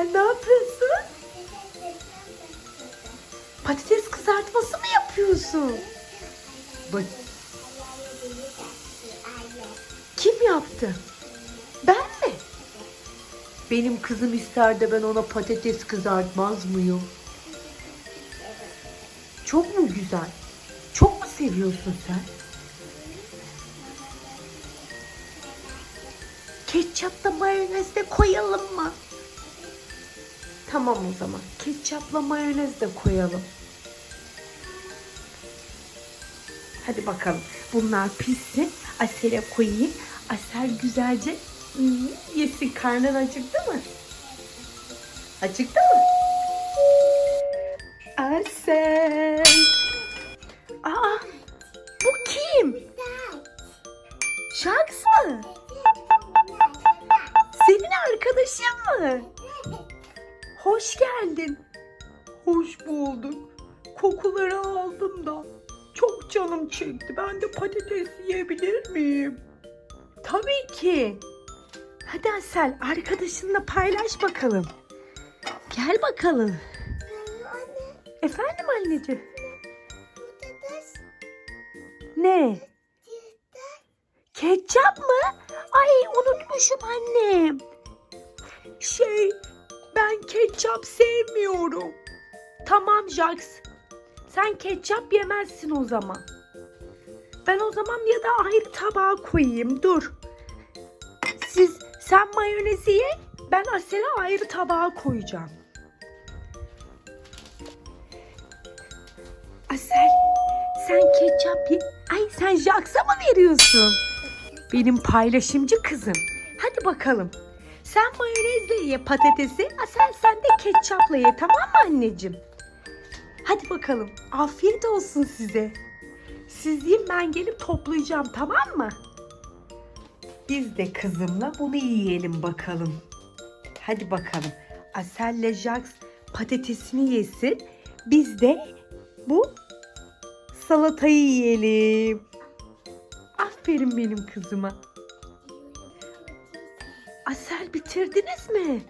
Asel ne yapıyorsun? Patates kızartması mı yapıyorsun? Bak kim yaptı? Ben mi? Benim kızım ister de ben ona patates kızartmaz mıyım? Çok mu güzel? Çok mu seviyorsun sen? Ketçapla mayonez de koyalım mı? Tamam o zaman. Ketçapla mayonez de koyalım. Hadi bakalım. Bunlar pişsin. Asel'e koyayım. Asel güzelce hmm, yesin. Karnın acıktı mı? Acıktı mı? Asel. Aa, bu kim? Şaks mı? Senin arkadaşın mı? Hoş geldin. Hoş bulduk. Kokuları aldım da. Çok canım çekti. Ben de patates yiyebilir miyim? Tabii ki. Hadi Asel arkadaşınla paylaş bakalım. Gel bakalım. Efendim anneciğim? Ne? Ketçap mı? Ay unutmuşum annem. Şey ben ketçap sevmiyorum. Tamam Jax. Sen ketçap yemezsin o zaman. Ben o zaman ya da ayrı tabağa koyayım. Dur. Siz sen mayonezi ye. Ben Asel'e ayrı tabağa koyacağım. Asel sen ketçap ye. Ay sen Jax'a mı veriyorsun? Benim paylaşımcı kızım. Hadi bakalım. Sen mayonezle ye patatesi. Asel sen de ketçapla ye tamam mı anneciğim? Hadi bakalım. Afiyet olsun size. Siz yiyin ben gelip toplayacağım tamam mı? Biz de kızımla bunu yiyelim bakalım. Hadi bakalım. Asel'le Jax patatesini yesin. Biz de bu salatayı yiyelim. Aferin benim kızıma. Asel bitirdiniz mi?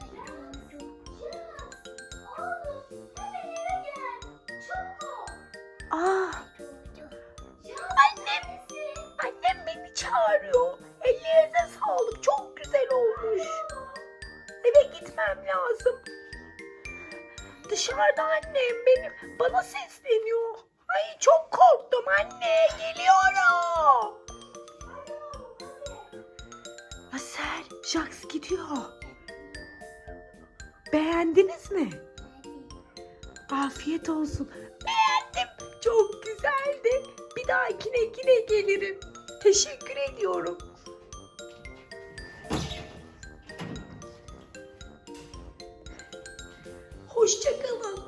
Aa, annem, annem beni çağırıyor. Ellerine sağlık. Çok güzel olmuş. Eve gitmem lazım. Dışarıda annem benim bana sesleniyor. Ay çok korktum anne. Geliyorum. Jax gidiyor. Beğendiniz mi? Afiyet olsun. Beğendim. Çok güzeldi. Bir dahakine yine gelirim. Teşekkür ediyorum. Hoşçakalın.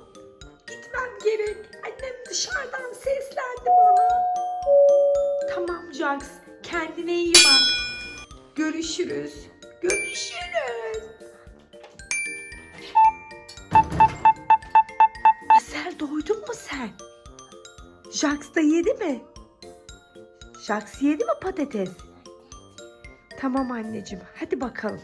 Gitmem gerek. Annem dışarıdan seslendi bana. Tamam Jax. Kendine iyi bak. Görüşürüz. Görüşürüz. Asel doydun mu sen? Jax da yedi mi? Jax yedi mi patates? Tamam anneciğim hadi bakalım.